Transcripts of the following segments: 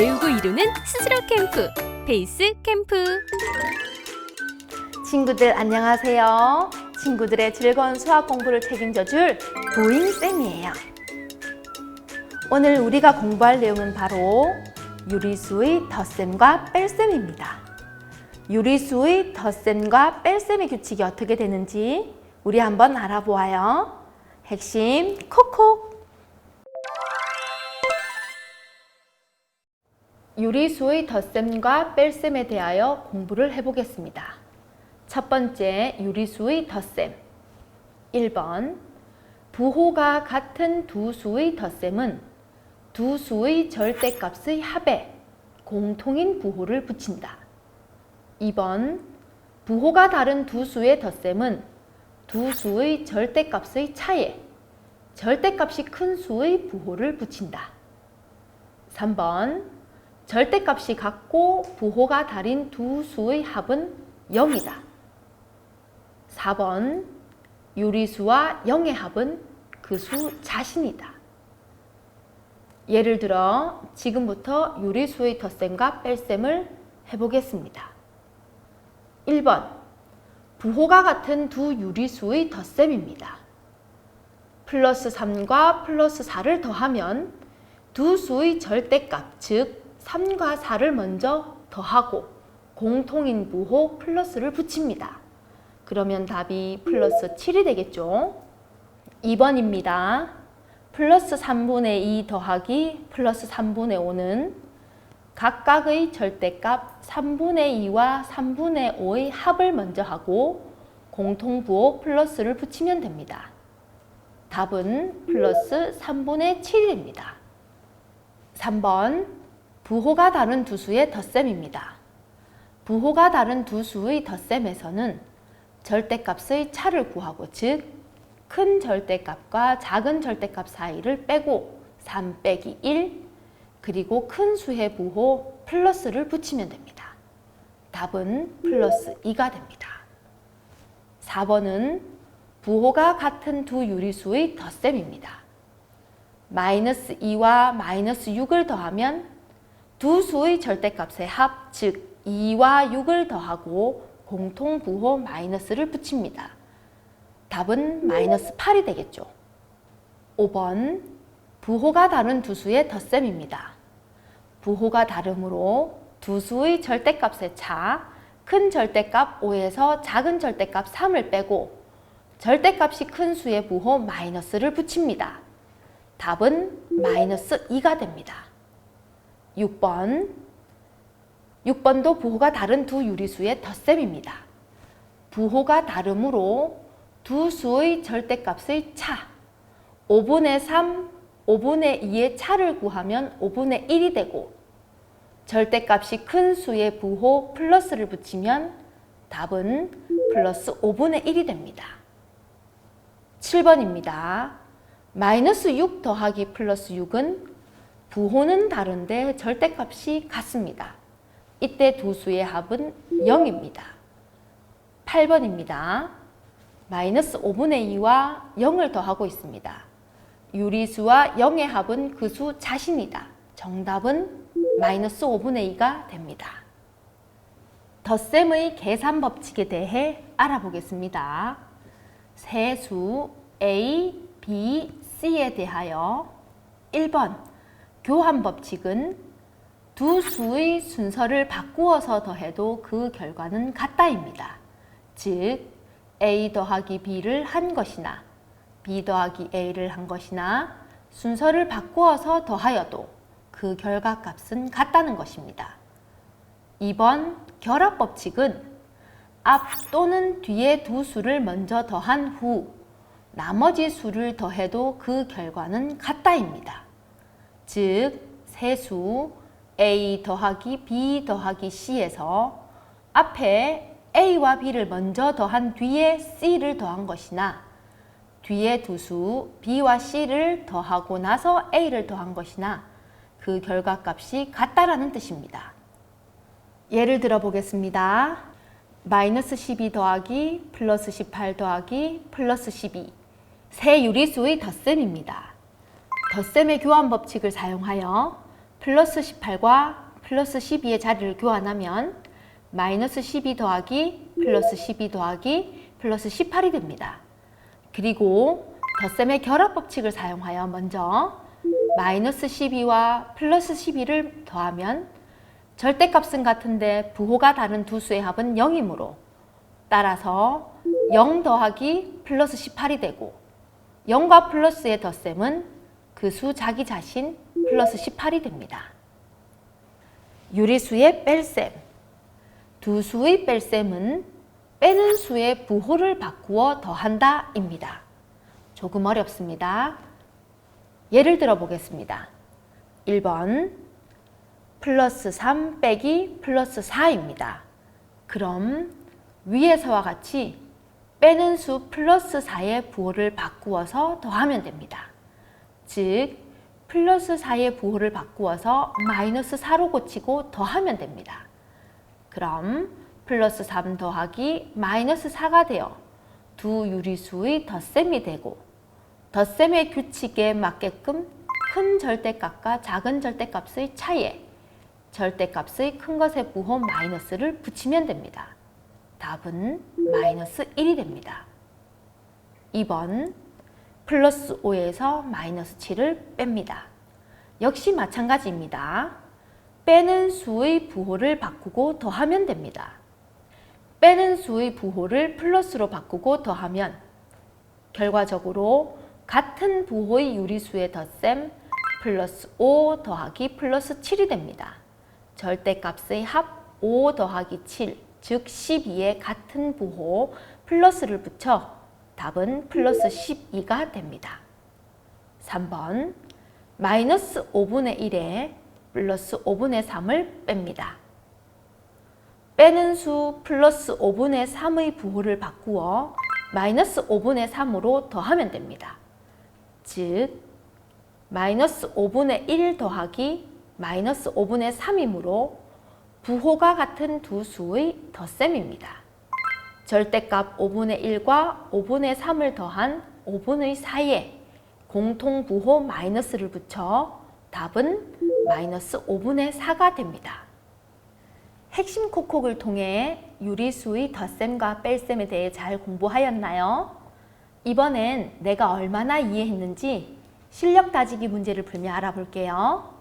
배우고 이루는 스스로 캠프 베이스 캠프 친구들 안녕하세요. 친구들의 즐거운 수학 공부를 책임져 줄 도인쌤이에요. 오늘 우리가 공부할 내용은 바로 유리수의 덧셈과 뺄셈입니다. 유리수의 덧셈과 뺄셈의 규칙이 어떻게 되는지 우리 한번 알아보아요. 핵심 콕콕 유리수의 덧셈과 뺄셈에 대하여 공부를 해보겠습니다. 첫 번째 유리수의 덧셈 1번 부호가 같은 두 수의 덧셈은 두 수의 절대값의 합에 공통인 부호를 붙인다. 2번 부호가 다른 두 수의 덧셈은 두 수의 절대값의 차에 절대값이 큰 수의 부호를 붙인다. 3번 절대값이 같고 부호가 다른 두 수의 합은 0이다. 4번 유리수와 0의 합은 그 수 자신이다. 예를 들어 지금부터 유리수의 덧셈과 뺄셈을 해보겠습니다. 1번 부호가 같은 두 유리수의 덧셈입니다. 플러스 3과 플러스 4를 더하면 두 수의 절대값 즉 3과 4를 먼저 더하고 공통인 부호 플러스를 붙입니다. 그러면 답이 플러스 7이 되겠죠? 2번입니다. 플러스 3분의 2 더하기 플러스 3분의 5는 각각의 절대값 3분의 2와 3분의 5의 합을 먼저 하고 공통부호 플러스를 붙이면 됩니다. 답은 플러스 3분의 7입니다. 3번 부호가 다른 두 수의 덧셈입니다. 부호가 다른 두 수의 덧셈에서는 절대값의 차를 구하고 즉 큰 절대값과 작은 절대값 사이를 빼고 3 빼기 1 그리고 큰 수의 부호 플러스를 붙이면 됩니다. 답은 플러스 2가 됩니다. 4번은 부호가 같은 두 유리수의 덧셈입니다. 마이너스 2와 마이너스 6을 더하면 두 수의 절대값의 합, 즉 2와 6을 더하고 공통 부호 마이너스를 붙입니다. 답은 마이너스 8이 되겠죠. 5번 부호가 다른 두 수의 덧셈입니다. 부호가 다르므로 두 수의 절대값의 차, 큰 절대값 5에서 작은 절대값 3을 빼고 절대값이 큰 수의 부호 마이너스를 붙입니다. 답은 마이너스 2가 됩니다. 6번 6번도 부호가 다른 두 유리수의 덧셈입니다. 부호가 다르므로 두 수의 절대값의 차 5분의 3, 5분의 2의 차를 구하면 5분의 1이 되고 절대값이 큰 수의 부호 플러스를 붙이면 답은 플러스 5분의 1이 됩니다. 7번입니다. 마이너스 6 더하기 플러스 6은 부호는 다른데 절대값이 같습니다. 이때 두 수의 합은 0입니다. 8번입니다. 마이너스 5분의 2와 0을 더하고 있습니다. 유리수와 0의 합은 그 수 자신이다. 정답은 마이너스 5분의 2가 됩니다. 덧셈의 계산 법칙에 대해 알아보겠습니다. 세수 A, B, C에 대하여 1번 교환 법칙은 두 수의 순서를 바꾸어서 더해도 그 결과는 같다입니다. 즉 A 더하기 B를 한 것이나 B 더하기 A를 한 것이나 순서를 바꾸어서 더하여도 그 결과 값은 같다는 것입니다. 2번 결합 법칙은 앞 또는 뒤에 두 수를 먼저 더한 후 나머지 수를 더해도 그 결과는 같다입니다. 즉, 세수 A 더하기 B 더하기 C에서 앞에 A와 B를 먼저 더한 뒤에 C를 더한 것이나 뒤에 두 수 B와 C를 더하고 나서 A를 더한 것이나 그 결과값이 같다라는 뜻입니다. 예를 들어 보겠습니다. 마이너스 12 더하기 플러스 18 더하기 플러스 12 세 유리수의 덧셈입니다. 덧셈의 교환 법칙을 사용하여 플러스 18과 플러스 12의 자리를 교환하면 마이너스 12 더하기 플러스 12 더하기 플러스 18이 됩니다. 그리고 덧셈의 결합 법칙을 사용하여 먼저 마이너스 12와 플러스 12를 더하면 절대값은 같은데 부호가 다른 두 수의 합은 0이므로 따라서 0 더하기 플러스 18이 되고 0과 플러스의 덧셈은 그 수 자기 자신 플러스 18이 됩니다. 유리수의 뺄셈 두 수의 뺄셈은 빼는 수의 부호를 바꾸어 더한다 입니다. 조금 어렵습니다. 예를 들어 보겠습니다. 1번 플러스 3 빼기 플러스 4입니다. 그럼 위에서와 같이 빼는 수 플러스 4의 부호를 바꾸어서 더하면 됩니다. 즉 플러스 4의 부호를 바꾸어서 마이너스 4로 고치고 더하면 됩니다. 그럼 플러스 3 더하기 마이너스 4가 되어 두 유리수의 덧셈이 되고 덧셈의 규칙에 맞게끔 큰 절대값과 작은 절대값의 차이에 절대값의 큰 것의 부호 마이너스를 붙이면 됩니다. 답은 마이너스 1이 됩니다. 2번 플러스 5에서 마이너스 7을 뺍니다. 역시 마찬가지입니다. 빼는 수의 부호를 바꾸고 더하면 됩니다. 빼는 수의 부호를 플러스로 바꾸고 더하면 결과적으로 같은 부호의 유리수의 덧셈 플러스 5 더하기 플러스 7이 됩니다. 절대값의 합 5 더하기 7, 즉 12의 같은 부호 플러스를 붙여 답은 플러스 12가 됩니다. 3번 마이너스 5분의 1에 플러스 5분의 3을 뺍니다. 빼는 수 플러스 5분의 3의 부호를 바꾸어 마이너스 5분의 3으로 더하면 됩니다. 즉 마이너스 5분의 1 더하기 마이너스 5분의 3이므로 부호가 같은 두 수의 덧셈입니다. 절대값 5분의 1과 5분의 3을 더한 5분의 사이에 공통 부호 마이너스를 붙여 답은 마이너스 5분의 4가 됩니다. 핵심 콕콕을 통해 유리수의 덧셈과 뺄셈에 대해 잘 공부하였나요? 이번엔 내가 얼마나 이해했는지 실력 다지기 문제를 풀며 알아볼게요.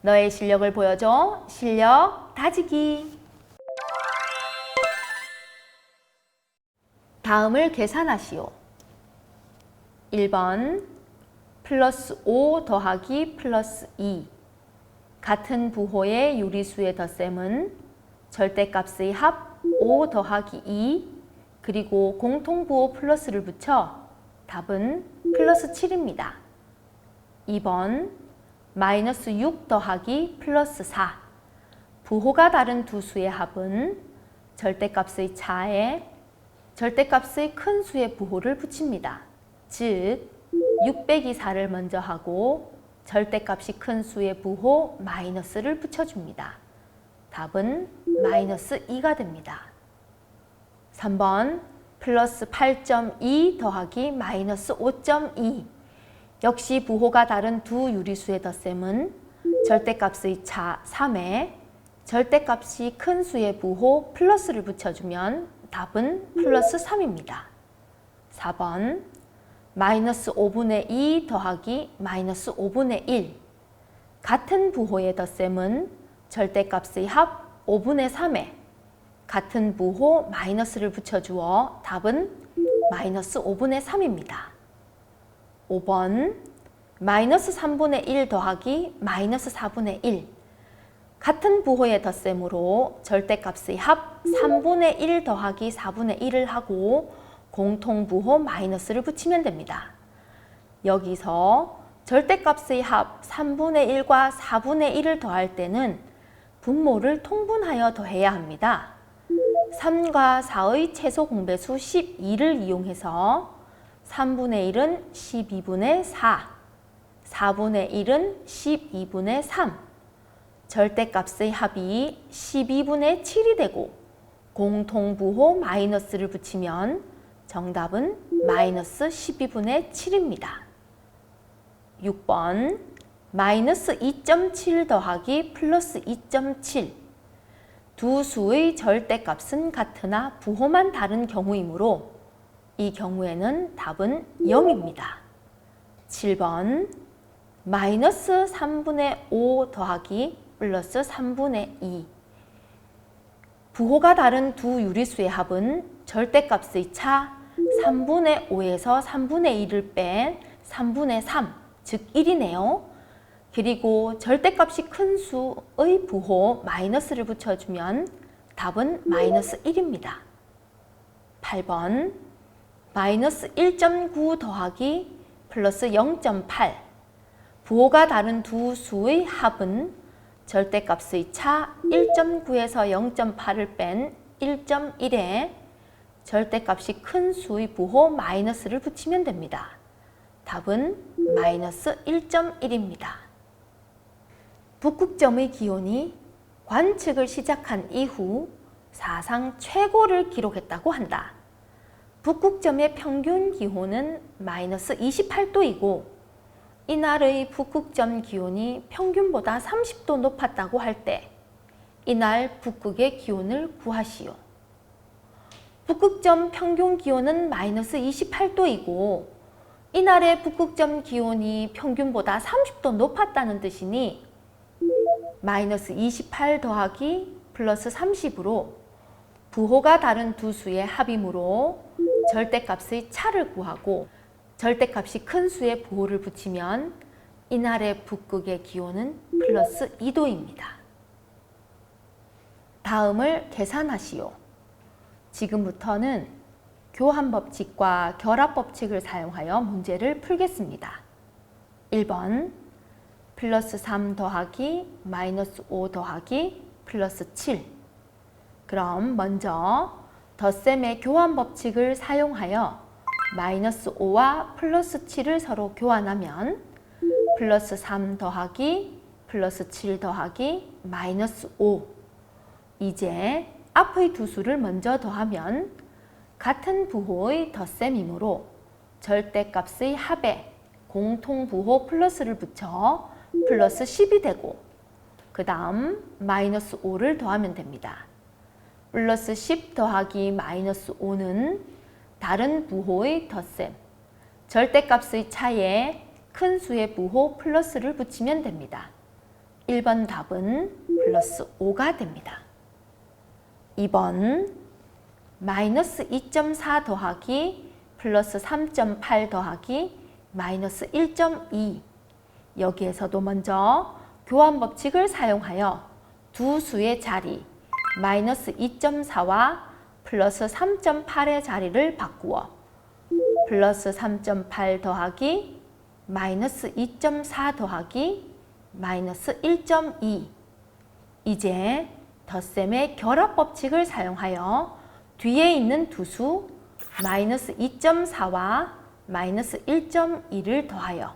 너의 실력을 보여줘. 실력 다지기. 다음을 계산하시오. 1번 플러스 5 더하기 플러스 2 같은 부호의 유리수의 덧셈은 절대값의 합 5 더하기 2 그리고 공통부호 플러스를 붙여 답은 플러스 7입니다. 2번 마이너스 6 더하기 플러스 4 부호가 다른 두 수의 합은 절대값의 차에 절대값의 큰 수의 부호를 붙입니다. 즉, 6 빼기 4를 먼저 하고 절대값이 큰 수의 부호 마이너스를 붙여줍니다. 답은 마이너스 2가 됩니다. 3번 플러스 8.2 더하기 마이너스 5.2 역시 부호가 다른 두 유리수의 덧셈은 절대값의 차 3에 절대값이 큰 수의 부호 플러스를 붙여주면 답은 플러스 3입니다. 4번 마이너스 5분의 2 더하기 마이너스 5분의 1 같은 부호의 덧셈은 절대값의 합 5분의 3에 같은 부호 마이너스를 붙여주어 답은 마이너스 5분의 3입니다. 5번 마이너스 3분의 1 더하기 마이너스 4분의 1 같은 부호의 덧셈으로 절대값의 합 3분의 1 더하기 4분의 1을 하고 공통부호 마이너스를 붙이면 됩니다. 여기서 절대값의 합 3분의 1과 4분의 1을 더할 때는 분모를 통분하여 더해야 합니다. 3과 4의 최소 공배수 12를 이용해서 3분의 1은 12분의 4, 4분의 1은 12분의 3, 절대값의 합이 12분의 7이 되고 공통부호 마이너스를 붙이면 정답은 마이너스 12분의 7입니다. 6번 마이너스 2.7 더하기 플러스 2.7 두 수의 절대값은 같으나 부호만 다른 경우이므로 이 경우에는 답은 0입니다. 7번 마이너스 3분의 5 더하기 플러스 3분의 2 부호가 다른 두 유리수의 합은 절대값의 차 3분의 5에서 3분의 2를 뺀 3분의 3, 즉 1이네요. 그리고 절대값이 큰 수의 부호 마이너스를 붙여주면 답은 마이너스 1입니다. 8번 마이너스 1.9 더하기 플러스 0.8 부호가 다른 두 수의 합은 절대값의 차 1.9에서 0.8을 뺀 1.1에 절대값이 큰 수의 부호 마이너스를 붙이면 됩니다. 답은 마이너스 1.1입니다. 북극점의 기온이 관측을 시작한 이후 사상 최고를 기록했다고 한다. 북극점의 평균 기온은 마이너스 28도이고 이날의 북극점 기온이 평균보다 30도 높았다고 할 때 이날 북극의 기온을 구하시오. 북극점 평균 기온은 마이너스 28도이고 이날의 북극점 기온이 평균보다 30도 높았다는 뜻이니 마이너스 28 더하기 플러스 30으로 부호가 다른 두 수의 합이므로 절대값의 차를 구하고 절대값이 큰 수의 부호를 붙이면 이날의 북극의 기온은 플러스 2도입니다. 다음을 계산하시오. 지금부터는 교환 법칙과 결합 법칙을 사용하여 문제를 풀겠습니다. 1번 플러스 3 더하기 마이너스 5 더하기 플러스 7 그럼 먼저 덧셈의 교환 법칙을 사용하여 마이너스 5와 플러스 7을 서로 교환하면 플러스 3 더하기 플러스 7 더하기 마이너스 5 이제 앞의 두 수를 먼저 더하면 같은 부호의 덧셈이므로 절대값의 합에 공통부호 플러스를 붙여 플러스 10이 되고 그 다음 마이너스 5를 더하면 됩니다. 플러스 10 더하기 마이너스 5는 다른 부호의 덧셈, 절대값의 차에 큰 수의 부호 플러스를 붙이면 됩니다. 1번 답은 플러스 5가 됩니다. 2번 마이너스 2.4 더하기 플러스 3.8 더하기 마이너스 1.2 여기에서도 먼저 교환 법칙을 사용하여 두 수의 자리 마이너스 2.4와 플러스 3.8의 자리를 바꾸어 플러스 3.8 더하기 마이너스 2.4 더하기 마이너스 1.2 이제 덧셈의 결합 법칙을 사용하여 뒤에 있는 두 수 마이너스 2.4와 마이너스 1.2를 더하여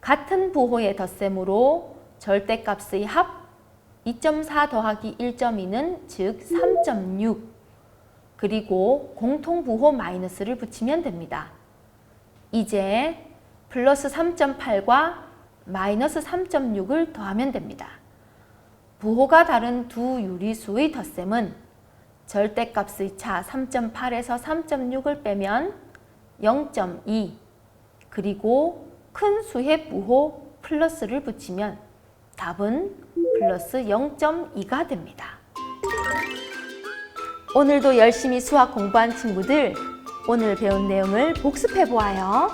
같은 부호의 덧셈으로 절대값의 합2.4 더하기 1.2는 즉 3.6 그리고 공통부호 마이너스를 붙이면 됩니다. 이제 플러스 3.8과 마이너스 3.6을 더하면 됩니다. 부호가 다른 두 유리수의 덧셈은 절대값의 차 3.8에서 3.6을 빼면 0.2 그리고 큰 수의 부호 플러스를 붙이면 답은 플러스 0.2가 됩니다. 오늘도 열심히 수학 공부한 친구들 오늘 배운 내용을 복습해 보아요.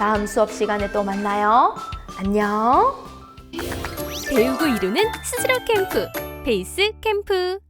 다음 수업 시간에 또 만나요. 안녕. 배우고 이루는 스스로 캠프. 베이스 캠프.